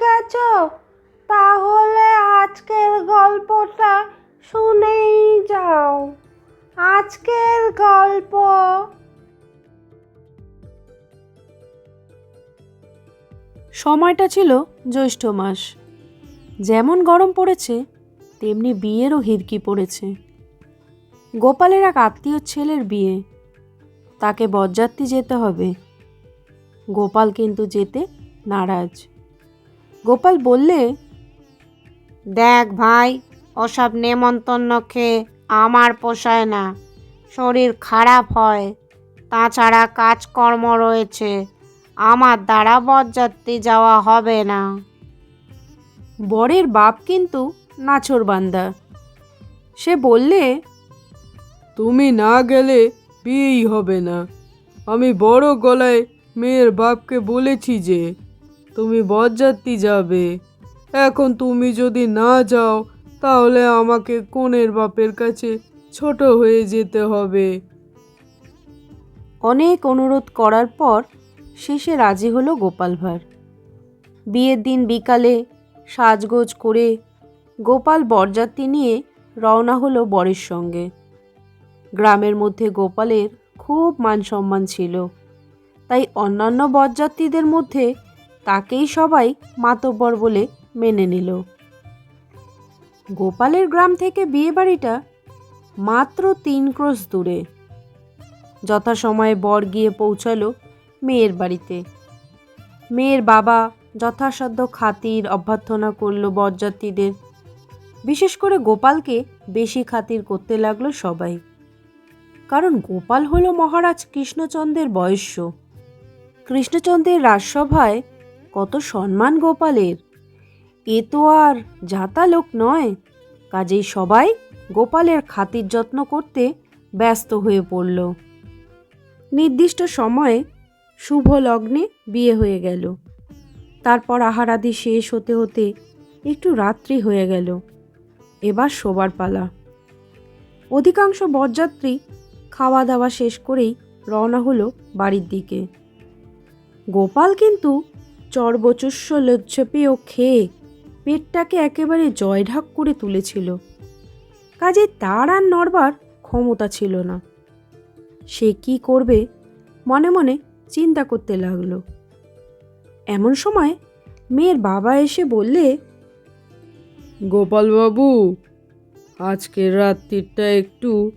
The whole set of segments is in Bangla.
গেছো? তাহলে আজকের গল্পটা শুনেই যাও। আজকের গল্প। সময়টা ছিল জ্যৈষ্ঠ মাস। যেমন গরম পড়েছে, তেমনি বিয়েরও হিরকি পড়েছে। গোপালের এক আত্মীয় ছেলের বিয়ে। তাকে বরযাত্রী যেতে হবে। গোপাল কিন্তু যেতে নারাজ। গোপাল বললে দেখ ভাই ওসব নেমন্তন্ন খেয়ে আমার পোষায় না। শরীর খারাপ হয়। তাছাড়া কাজকর্ম রয়েছে। আমার দ্বারা বরযাত্রী যাওয়া হবে না। বরের বাপ কিন্তু নাছর বান্দা। সে বললে তুমি না গেলে বিয়েই হবে না। আমি বড় গলায় মেয়ের বাপকে বলেছি যে তুমি বরযাত্রী যাবে। এখন তুমি যদি না যাও, তাহলে আমাকে কনের বাপের কাছে ছোট হয়ে যেতে হবে। অনেক অনুরোধ করার পর শেষে রাজি হলো গোপাল ভাঁড়। বিয়ের দিন বিকালে সাজগোজ করে গোপাল বরযাত্রী নিয়ে রওনা হলো বরের সঙ্গে। গ্রামের মধ্যে গোপালের খুব মান সম্মান ছিল। তাই অন্যান্য বরযাত্রীদের মধ্যে তাকেই সবাই মাতব্বর বলে মেনে নিল। গোপালের গ্রাম থেকে বিয়েবাড়িটা মাত্র তিন ক্রোশ দূরে। যথাসময়ে বর গিয়ে পৌঁছালো মেয়ের বাড়িতে। মেয়ের বাবা যথাসাধ্য খাতির অভ্যর্থনা করল বরযাত্রীদের। বিশেষ করে গোপালকে বেশি খাতির করতে লাগল সবাই। কারণ গোপাল হলো মহারাজ কৃষ্ণচন্দ্রের বয়স্য। কৃষ্ণচন্দ্রের রাজসভায় কত সম্মান গোপালের। এ তো আর যাতা লোক নয়। কাজেই সবাই গোপালের খাতির যত্ন করতে ব্যস্ত হয়ে পড়ল। নির্দিষ্ট সময়ে শুভ লগ্নে বিয়ে হয়ে গেল। তারপর আহারাদি শেষ হতে হতে একটু রাত্রি হয়ে গেল। এবার শোবার পালা। অধিকাংশ বরযাত্রী খাওয়া দাওয়া শেষ করেই রওনা হলো বাড়ির দিকে। গোপাল কিন্তু চর্বচস্য লজ্জপেয় খেয়ে পেটটাকে একেবারে জয়ঢাক করে তুলেছিল। কাজে তার আর নড়বার ক্ষমতা ছিল না। সে কি করবে মনে মনে চিন্তা করতে লাগল। এমন সময় মেয়ের বাবা এসে বললে, গোপালবাবু আজকের রাত্রিটা একটু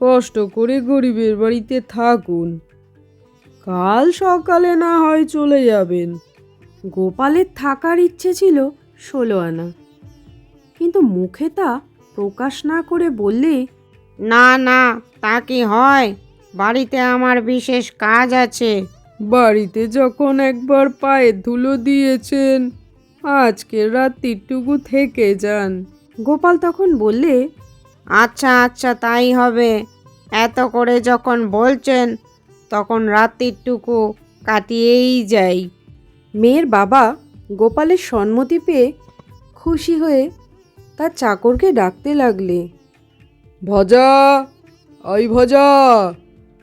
কষ্ট করে গরিবের বাড়িতে থাকুন। কাল সকালে না হয় চলে যাবেন। গোপালের থাকার ইচ্ছে ছিল ষোলো আনা। কিন্তু মুখে তা প্রকাশ না করে বললে না না তা কি হয়? বাড়িতে আমার বিশেষ কাজ আছে। বাড়িতে যখন একবার পায়ে ধুলো দিয়েছেন আজকে রাত্রিটুকু থেকে যান। গোপাল তখন বললে আচ্ছা আচ্ছা তাই হবে। এত করে যখন বলছেন তখন রাত্রিটুকু কাটিয়েই যাই। মেয়ের বাবা গোপালের সম্মতি পেয়ে খুশি হয়ে তার চাকরকে ডাকতে লাগলে। ভজা ওই ভজা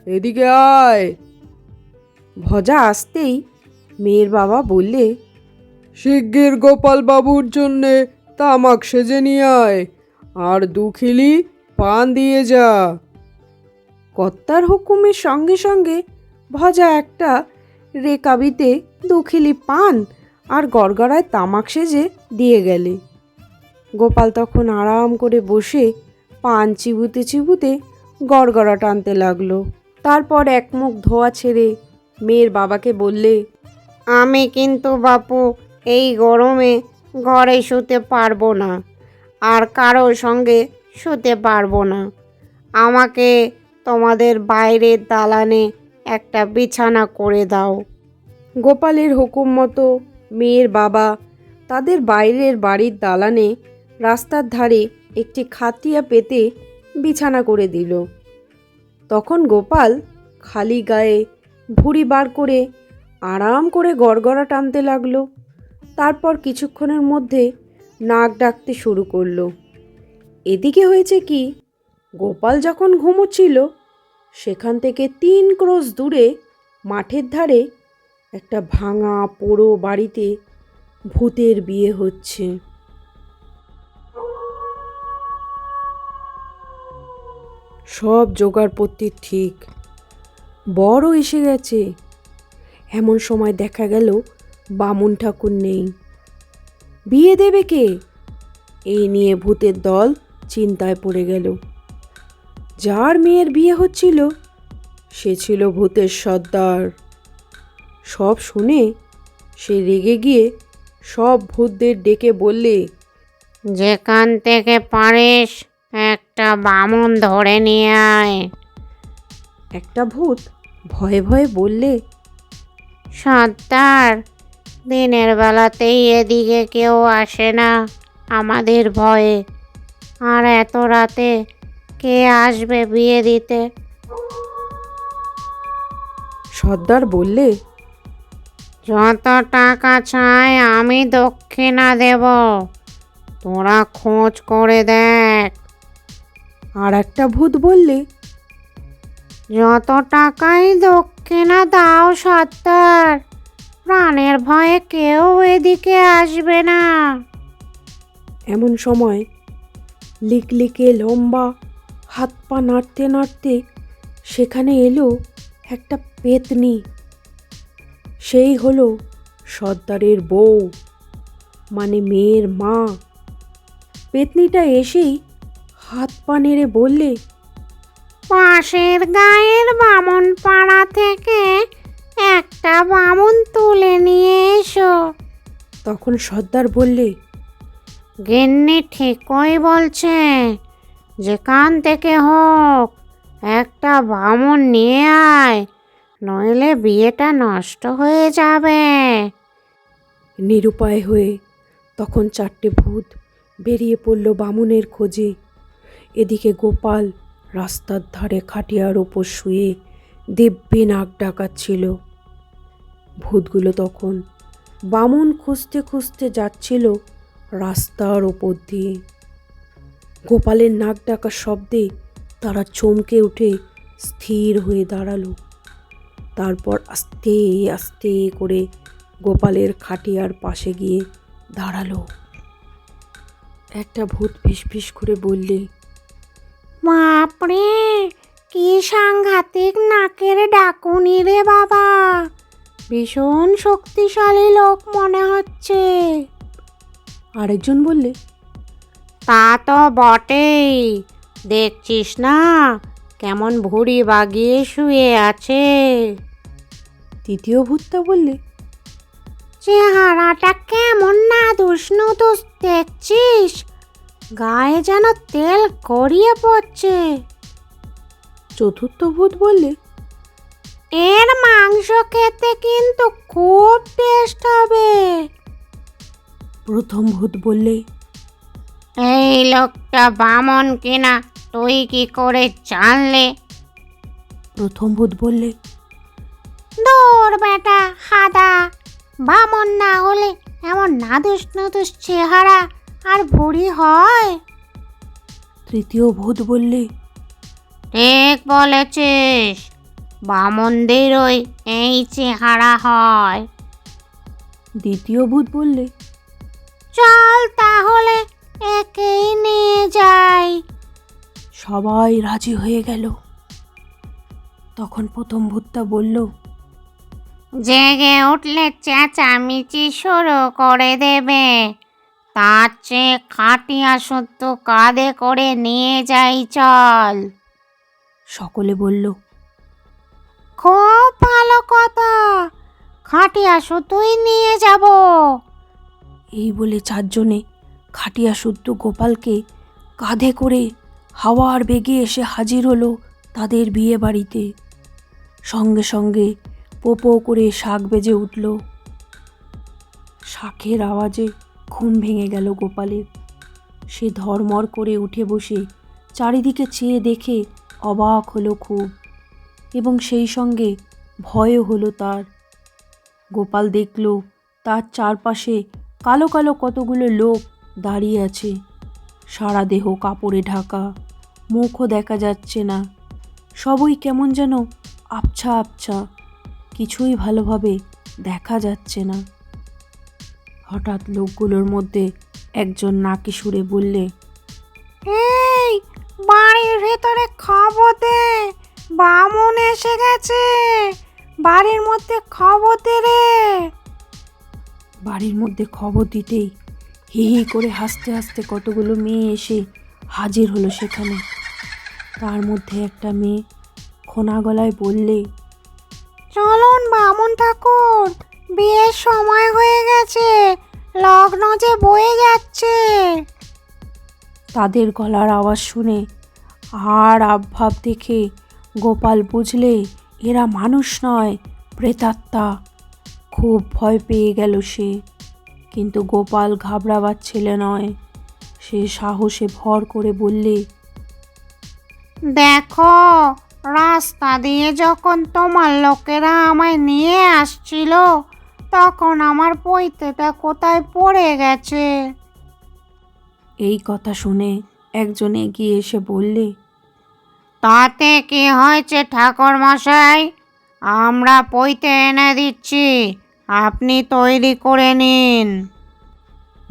এদিকে আয়। ভজা আসতেই মেয়ের বাবা বললে শিগগির গোপাল বাবুর জন্যে তামাক সেজে নিয়ে আয় আর দুখিলি পান দিয়ে যা। কর্তার হুকুমের সঙ্গে সঙ্গে ভজা একটা রেকাবিতে দুখিলি পান আর গড়গড়ায় তামাক সেজে দিয়ে গেলে। গোপাল তখন আরাম করে বসে পান চিবুতে চিবুতে গড়গড়া টানতে লাগল। তারপর এক মুখ ধোয়া ছেড়ে মেয়ের বাবাকে বললে, আমি কিন্তু বাপু এই গরমে ঘরে শুতে পারব না আর কারোর সঙ্গে শুতে পারব না। আমাকে তোমাদের বাইরের দালানে একটা বিছানা করে দাও। গোপালের হুকুম মতো মেয়ের বাবা তাদের বাইরের বাড়ির দালানে রাস্তার ধারে একটি খাতিয়া পেতে বিছানা করে দিল। তখন গোপাল খালি গায়ে ভুঁড়ি বার করে আরাম করে গড়গড়া টানতে লাগল। তারপর কিছুক্ষণের মধ্যে নাক ডাকতে শুরু করল। এদিকে হয়েছে কি? গোপাল যখন ঘুমোচ্ছিল, সেখান থেকে তিন ক্রোশ দূরে মাঠের ধারে একটা ভাঙা পোড়ো বাড়িতে ভূতের বিয়ে হচ্ছে। সব জোগাড়পত্তি ঠিক। বড় এসে গেছে। এমন সময় দেখা গেল বামুন ঠাকুর নেই। বিয়ে দেবে কে? এই নিয়ে ভূতের দল চিন্তায় পড়ে গেল। যার মেয়ের বিয়ে হচ্ছিল, সে ছিল ভূতের সর্দার। সব শুনে সে রেগে গিয়ে সব ভূতদের ডেকে বললে যেখান থেকে পারিস একটা বামন ধরে নিয়ে আয়। একটা ভূত ভয়ে ভয়ে বললে সর্দার দিনের বেলাতেই এদিকে কেউ আসে না আমাদের ভয়ে। আর এত রাতে কে আসবে বিয়ে দিতে? সর্দার বললে যত টাকা চাই আমি দক্ষিণা দেব। তোরা খোঁজ করে দেখ। আর একটা ভূত বললে যত টাকাই দক্ষিণা দাও সর্দার প্রাণের ভয়ে কেউ এদিকে আসবে না। এমন সময় লিকলিকে লম্বা হাত পা নাড়তে নাড়তে সেখানে এলো একটা পেতনি। সেই হলো সর্দারের বউ মানে মেয়ের মা। পেতনিটা এসেই হাত পা নেড়ে বললে পাশের গায়ের বামন পাড়া থেকে একটা বামন তুলে নিয়ে এসো। তখন সর্দার বললে গিন্নি ঠিকই বলছে যেখান থেকে হোক একটা বামন নিয়ে আয় নইলে বিয়েটা নষ্ট হয়ে যাবে। নিরুপায় হয়ে তখন চারটে ভূত বেরিয়ে পড়ল বামুনের খোঁজে। এদিকে গোপাল রাস্তার ধারে খাটিয়ার ওপর শুয়ে দিব্যি নাক ডাকাচ্ছিল। ভূতগুলো তখন বামুন খুঁজতে খুঁজতে যাচ্ছিল রাস্তার ওপর দিয়ে। গোপালের নাক ডাকার শব্দে তারা চমকে উঠে স্থির হয়ে দাঁড়াল। তারপর আস্তে আস্তে করে গোপালের খাটিয়ার পাশে গিয়ে দাঁড়াল। একটা ভূত ফিস করে বললে বাপরে কি সাংঘাতিক নাকের ডাকুনি রে বাবা। ভীষণ শক্তিশালী লোক মনে হচ্ছে। আরেকজন বললে তা তো বটেই। দেখছিস না কেমন ভুড়ি বাগিয়ে শুয়ে আছে? তৃতীয় ভূতটা বললে চেহারাটা কেমন না দুষ্ণুদুস দেখছিস? গায়ে যেন তেল গড়িয়ে পড়ছে। চতুর্থ ভূত বললে এর মাংস খেতে কিন্তু খুব টেস্ট হবে। প্রথম ভূত বললে এই লোকটা বামন কিনা? তুই কি করে জানলে? প্রথম ভূত বললে দূর বেটা হাদা। বামন না হলে এমন নাদুস নাদুস চেহারা আর ভুড়ি হয়? তৃতীয় ভূত বললে ঠিক বলেছিস বামনদেরই এই চেহারা হয়। দ্বিতীয় ভূত বললে চল তাহলে একেই নিয়ে যাই। সবাই রাজি হয়ে গেল। তখন প্রথম ভূতটা বলল জেগে উঠলে চেঁচামেচি শুরু করে দেবে। তার চেয়ে খাটিয়া সত্য কাঁধে করে নিয়ে যাই চল। সকলে বলল খুব ভালো কথা খাটিয়া শুধুই নিয়ে যাব। এই বলে চারজনে খাটিয়া শুদ্ধ গোপালকে কাঁধে করে হাওয়ার বেগে এসে হাজির হলো তাদের বিয়ে বাড়িতে। সঙ্গে সঙ্গে পোপো করে শাক বেজে উঠল। শাকের আওয়াজে ঘুম ভেঙে গেল গোপালের। সে ধর্মর করে উঠে বসে চারিদিকে চেয়ে দেখে অবাক হলো খুব এবং সেই সঙ্গে ভয়ও হলো তার। গোপাল দেখল তার চারপাশে কালো কালো কতগুলো লোক দাঁড়িয়ে আছে। সারা দেহ কাপড়ে ঢাকা মুখও দেখা যাচ্ছে না। সবই কেমন যেন আবছা আবছা কিছুই ভালোভাবে দেখা যাচ্ছে না। হঠাৎ লোকগুলোর মধ্যে একজন নাকি সুরে বললে এই বাড়ির ভেতরে খবর দে বামন এসে গেছে বাড়ির মধ্যে খবর দে রে। বাড়ির মধ্যে খবর দিতেই হি হি করে হাসতে হাসতে কতগুলো মেয়ে এসে হাজির হলো সেখানে। তার মধ্যে একটা মেয়ে খোনা গলায় বললে চলুন বামন ঠাকুর বিয়ের সময় হয়ে গেছে লগ্ন যে বয়ে যাচ্ছে। তাদের গলার আওয়াজ শুনে আর আবভাব দেখে গোপাল বুঝলে এরা মানুষ নয় প্রেতাত্মা। খুব ভয় পেয়ে গেল সে। কিন্তু গোপাল ঘাবড়াবার ছেলে নয়। সে সাহসে ভর করে বললে দেখো রাস্তা দিয়ে যখন তোমার লোকেরা আমায় নিয়ে আসছিল তখন আমার পৈতেটা কোথায় পড়ে গেছে? এই কথা শুনে একজন এগিয়ে এসে বললে তাতে কি হয়েছে ঠাকুর মশাই আমরা পৈতে এনে দিচ্ছি। আপনি তৈরি করে নিন।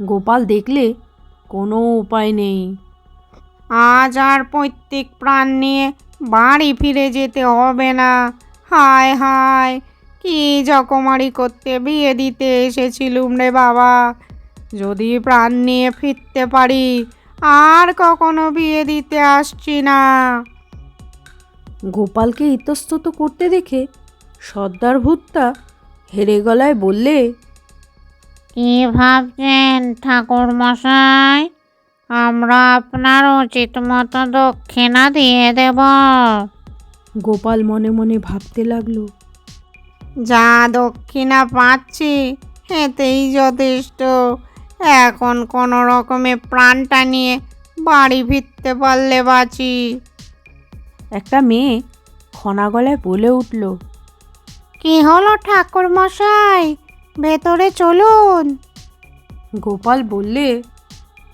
গোপাল দেখলে কোনো উপায় নেই। আজ আর পৈতৃক প্রাণ নিয়ে বাড়ি ফিরে যেতে হবে না। হায় হায় কি জকমারি করতে বিয়ে দিতে এসেছিলুম রে বাবা। যদি প্রাণ নিয়ে ফিরতে পারি আর কখনো বিয়ে দিতে আসছি না। গোপালকে ইতস্তত করতে দেখে সর্দার ভূতটা হেরে গলায় বললে কি ভাবছেন ঠাকুর মশাই? আমরা আপনার উচিত মতো দক্ষিণা দিয়ে দেব। গোপাল মনে মনে ভাবতে লাগল যা দক্ষিণা পাচ্ছি এতেই যথেষ্ট। এখন কোনো রকমে প্রাণটা নিয়ে বাড়ি ফিরতে পারলে বাঁচি। একটা মেয়ে খনা গলায় বলে উঠল কি হলো ঠাকুর মশাই? ভেতরে চলুন। গোপাল বললে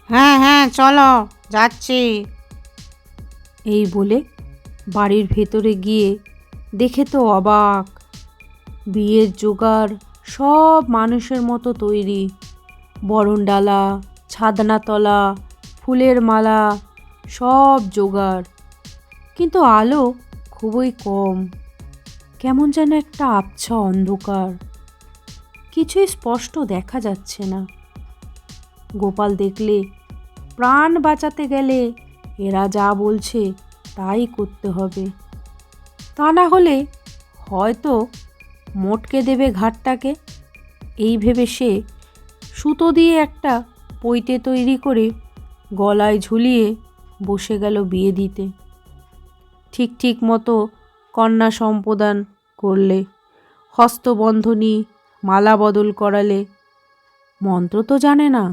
হ্যাঁ হ্যাঁ চলো যাচ্ছি। এই বলে বাড়ির ভেতরে গিয়ে দেখে তো অবাক। বিয়ের জোগাড় সব মানুষের মতো তৈরি। বরণডালা ছাদনাতলা ফুলের মালা সব জোগাড়। কিন্তু আলো খুবই কম। কেমন যেন একটা আবছা অন্ধকার। কিছুই স্পষ্ট দেখা যাচ্ছে না। গোপাল দেখলে, প্রাণ বাঁচাতে গেলে এরা যা বলছে তাই করতে হবে। তা না হলে হয়তো মোটকে দেবে ঘাটটাকে। এই ভেবে সে সুতো দিয়ে একটা পৈতে তৈরি করে গলায় ঝুলিয়ে বসে গেল বিয়ে দিতে। ঠিক ঠিক মতো কন্যা সম্প্রদান করলে হস্তবন্ধনী মালা বদল করালে। মন্ত্র তো জানে না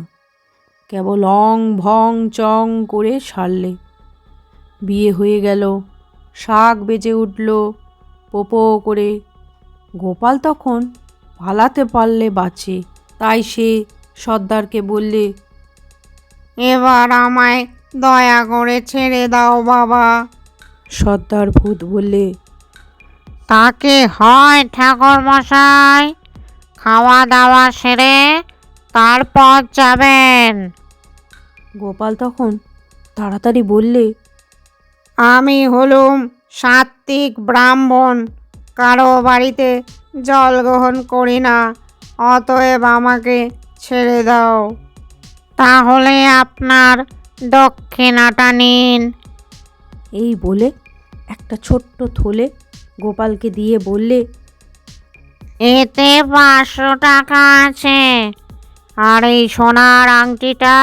কেবল অং ভং চং করে সারলে। বিয়ে হয়ে গেল শাক বেজে উঠল পোপো করে। গোপাল তখন পালাতে পারলে বাঁচে তাই সে সর্দারকে বললে এবার আমায় দয়া করে ছেড়ে দাও বাবা। সর্দার ভূত বললে তাকে হয় ঠাকুর মশাই। খাওয়া দাওয়া সেরে তারপর যাবেন। গোপাল তখন তাড়াতাড়ি বললে আমি হলুম সাত্বিক ব্রাহ্মণ কারও বাড়িতে জল গ্রহণ করি না অতএব আমাকে ছেড়ে দাও। তাহলে আপনার দক্ষিণাটা নিন। এই বলে একটা ছোট্ট থলে গোপালকে দিয়ে বললে এতে পাঁচশো টাকা আছে। আর এই সোনার আংটিটা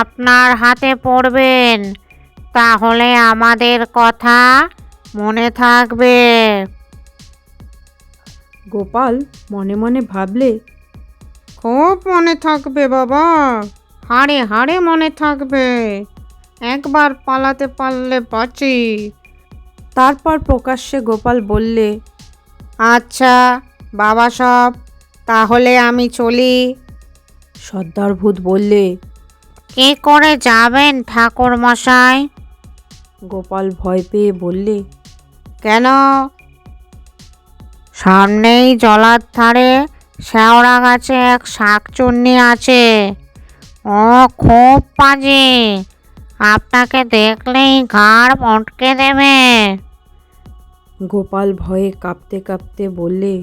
আপনার হাতে পড়বেন। তাহলে আমাদের কথা মনে থাকবে। গোপাল মনে মনে ভাবলে খুব মনে থাকবে বাবা হাড়ে হাড়ে মনে থাকবে। একবার পালাতে পারলে বাঁচি। তারপর প্রকাশ্যে গোপাল বললে আচ্ছা বাবা সব তাহলে আমি চলি। সর্দার ভূত বললে কি করে যাবেন ঠাকুর মশাই? গোপাল ভয় পেয়ে বললে কেন? সামনেই জলার ধারে শেওড়া গাছে এক শাকচুন্নি আছে। ও খুব পাজে আপনাকে দেখলেই ঘাড় মটকে দেবে। গোপাল ভয়ে কাঁপতে কাঁপতে বললে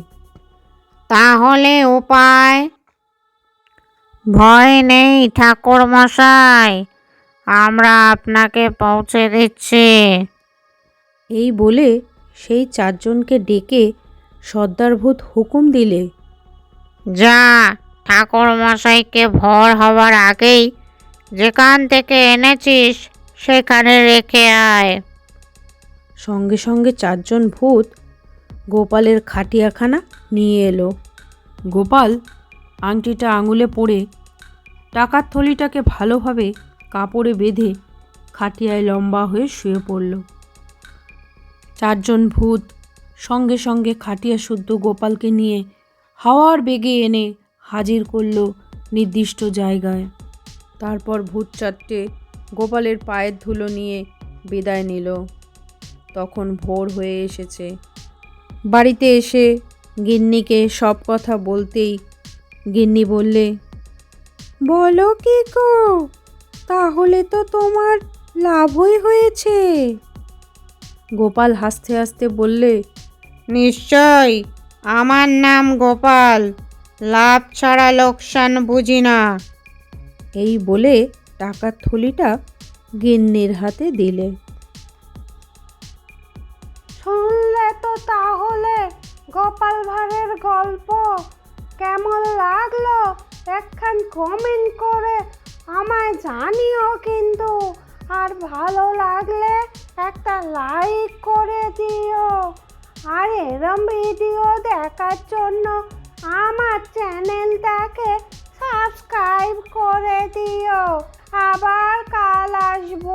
তাহলে উপায়? ভয় নেই ঠাকুর মশাই আমরা আপনাকে পৌঁছে দিচ্ছি। এই বলে সেই চারজনকে ডেকে সর্দারভূত হুকুম দিলে যা ঠাকুর মশাইকে ভর হবার আগেই যেখান থেকে এনেছিস সেখানে রেখে আয়। সঙ্গে সঙ্গে চারজন ভূত গোপালের খাটিয়াখানা নিয়ে এলো। গোপাল, আংটিটা আঙুলে পড়ে, টাকার থলিটাকে ভালোভাবে কাপড়ে বেঁধে খাটিয়ায় লম্বা হয়ে শুয়ে পড়ল। চারজন ভূত সঙ্গে সঙ্গে খাটিয়া শুদ্ধ গোপালকে নিয়ে হাওয়ার বেগে এনে হাজির করল নির্দিষ্ট জায়গায়। তারপর ভূত চারটে গোপালের পায়ের ধুলো নিয়ে বিদায় নিল। তখন ভোর হয়ে এসেছে। বাড়িতে এসে গিন্নিকে সব কথা বলতেই গিন্নি বললে বলো কি গো তাহলে তো তোমার লাভই হয়েছে। গোপাল হাসতে হাসতে বললে নিশ্চয় আমার নাম গোপাল লাভ ছাড়া লোকসান বুঝি না। এই বলে টাকার থলিটা গিন্নির হাতে দিলে। তাহলে গোপাল ভাঁড়ের গল্প কেমন লাগল? একখান কমেন্ট করে আমায় জানিও কিন্তু। আর ভালো লাগলে একটা লাইক করে দিও। আর এরম ভিডিও দেখার জন্য আমার চ্যানেলটাকে সাবস্ক্রাইব করে দিও। আবার কাল আসব।